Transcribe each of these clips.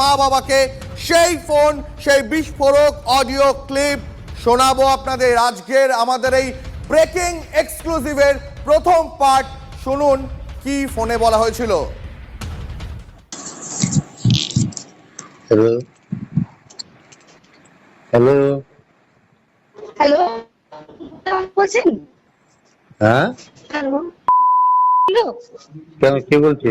মা বাবাকে সেই ফোন সেই বিস্ফোরক অডিও ক্লিপ শোনাবো আপনাদের আজকের আমাদের এই ব্রেকিং এক্সক্লুসিভের প্রথম পার্ট। শুনুন কি ফোনে বলা হয়েছিল। হ্যালো। হ্যালো। হ্যালো। বলছেন? হ্যাঁ? হ্যালো। কেন কে বলছে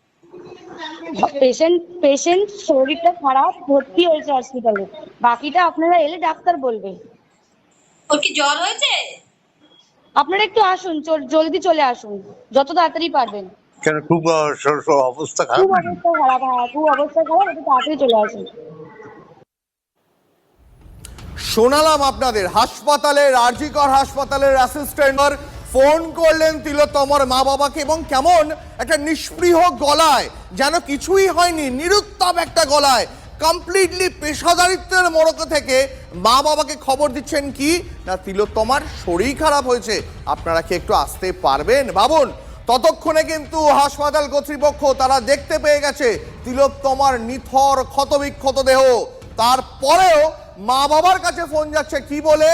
পেশেন্ট পেশেন্ট শরীরটা খারাপ ভর্তি হয়েছে হসপিটালে বাকিটা আপনারা এলে ডাক্তার বলবে। ওর কি জ্বর হয়েছে? আপনারা একটু আসুন জলদি চলে আসুন যত তাড়াতাড়ি পারবেন। কেন খুব অবস্থা খারাপ? খুব অবস্থা খারাপ হ্যাঁ খুব অবস্থা খারাপ একটু তাড়াতাড়ি চলে আসুন। শোনালাম আপনাদের হাসপাতালের আরজিকর হাসপাতালের অ্যাসিস্ট্যান্ট ফোন করলেন তিলোত্তমার মা বাবাকে এবং কেমন একটা নিষ্পৃহ গলায়, যেন কিছুই হয়নি নিরুত্তাপ একটা গলায় কমপ্লিটলি পেশাদারিত্বের মোড়ক থেকে মা বাবাকে খবর দিচ্ছেন কি? না, তিলোত্তমার শরীর খারাপ হয়েছে, আপনারা কি একটু আসতে পারবেন? ভাবুন, ততক্ষণে কিন্তু হাসপাতাল কর্তৃপক্ষ তারা দেখতে পেয়ে গেছে তিলোত্তমার নিথর ক্ষতবিক্ষত দেহ। তারপরেও মা বাবার কাছে ফোন যাচ্ছে, কি বলে?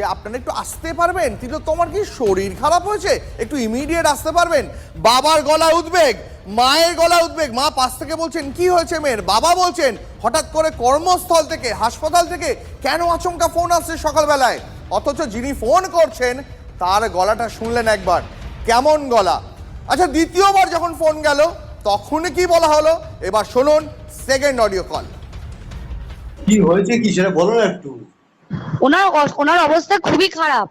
যে আপনারা একটু আসতে পারবেন। তোমার কি শরীর খারাপ হয়েছে? একটু ইমিডিয়েট আসতে পারবেন। বাবার গলা উদ্বেগ, মায়ের গলা উদ্বেগ। মা পাশ থেকে বলছেন, কি হয়েছে মেয়ের? বাবা বলছেন, হঠাৎ করে কর্মস্থল থেকে, হাসপাতাল থেকে কেন আচমকা ফোন আসছে সকালবেলায়? অথচ যিনি ফোন করছেন, তার গলাটা শুনলেন একবার। কেমন গলা? আচ্ছা দ্বিতীয়বার যখন ফোন গেল তখন কি বলা হলো? এবার শুনুন সেকেন্ড অডিও কল কি হয়েছে কি সেটা বলো না একটু। ওনার ওনার অবস্থা খুবই খারাপ।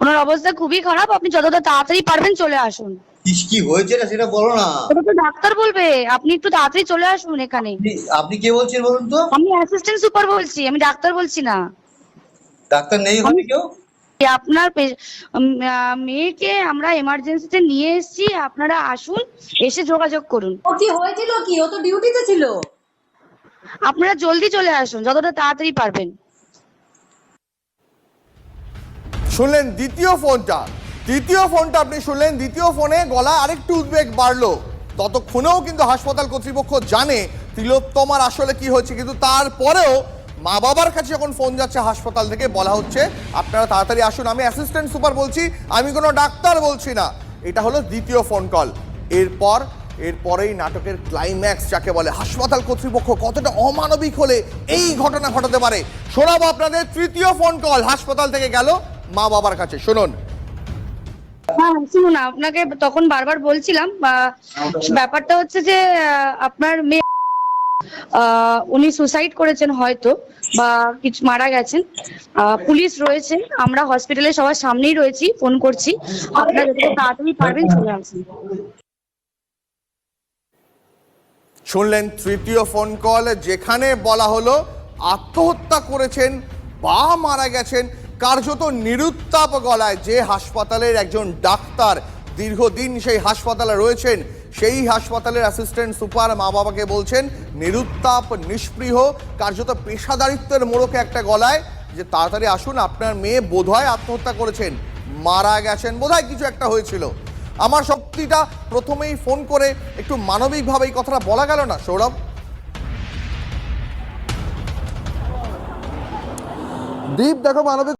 ওনার অবস্থা খুবই খারাপ আপনি যতটা তাড়াতাড়ি পারবেন চলে আসুন। কি কি হয়েছে না সেটা বলো না। ওটা তো ডাক্তার বলবে আপনি একটু তাড়াতাড়ি চলে আসুন এখানে। আপনি- কে বলছেন বলুন তো? আমি অ্যাসিস্ট্যান্ট সুপার বলছি আমি ডাক্তার বলছি না। ডাক্তার নেই হবে কেউ? আপনার পে- মেয়েকে আমরা এমার্জেন্সিতে নিয়ে এসেছি আপনারা আসুন এসে যোগাযোগ করুন। ও কি হয়েছিল কি? ও তো ডিউটিতে ছিল? আপনারা জলদি চলে আসুন যতটা তাড়াতাড়ি পারবেন। শুনলেন দ্বিতীয় ফোনটা। দ্বিতীয় ফোনটা আপনি শুনলেন, দ্বিতীয় ফোনে গলা আরেকটু উদ্বেগ বাড়লো। ততক্ষণেও কিন্তু হাসপাতাল কর্তৃপক্ষ জানে তিলোত্তমার আসলে কি হয়েছে, কিন্তু তারপরেও মা বাবার কাছে যখন ফোন যাচ্ছে হাসপাতাল থেকে, বলা হচ্ছে, আপনারা তাড়াতাড়ি আসুন, আমি অ্যাসিস্ট্যান্ট সুপার বলছি, আমি কোনো ডাক্তার বলছি না। এটা হলো দ্বিতীয় ফোন কল এরপর, এরপরেই নাটকের ক্লাইম্যাক্স যাকে বলে, হাসপাতাল কর্তৃপক্ষ কতটা অমানবিক হলে এই ঘটনা ঘটাতে পারে? শোনাবো আপনাদের তৃতীয় ফোন কল হাসপাতাল থেকে গেল মা বাবার কাছে শুনুন। হ্যাঁ শুনুন আপনাকে তখন বারবার বলছিলাম ব্যাপারটা হচ্ছে যে আপনার মেয়ে উনি সুসাইড করেছেন হয়তো বা কিছু মারা গেছেন। পুলিশ রয়েছে আমরা হসপিটালে সবার সামনেই রয়েছি ফোন করছি। আপনারা যত তাড়াতাড়ি পারবেন চলে আসুন। শুনলেন তৃতীয় ফোন কল যেখানে বলা হলো আত্মহত্যা করেছেন বা মারা গেছেন কার্যত নিরুত্তাপ গলায় যে হাসপাতালের একজন ডাক্তার দীর্ঘদিন সেই হাসপাতালে রয়েছেন, সেই হাসপাতালের অ্যাসিস্ট্যান্ট সুপার মা বাবাকে বলছেন, নিরুত্তাপ নিষ্পৃহ কার্যত পেশাদারিত্বের মোড়কে একটা গলায়, যে তাড়াতাড়ি আসুন, আপনার মেয়ে বোধহয় আত্মহত্যা করেছেন, মারা গেছেন। বোধহয় কিছু একটা হয়েছিল। আমার শক্তিটা প্রথমেই ফোন করে একটু মানবিকভাবে এই কথাটা বলা গেল না, সৌরভ? দীপ, দেখো মানবিক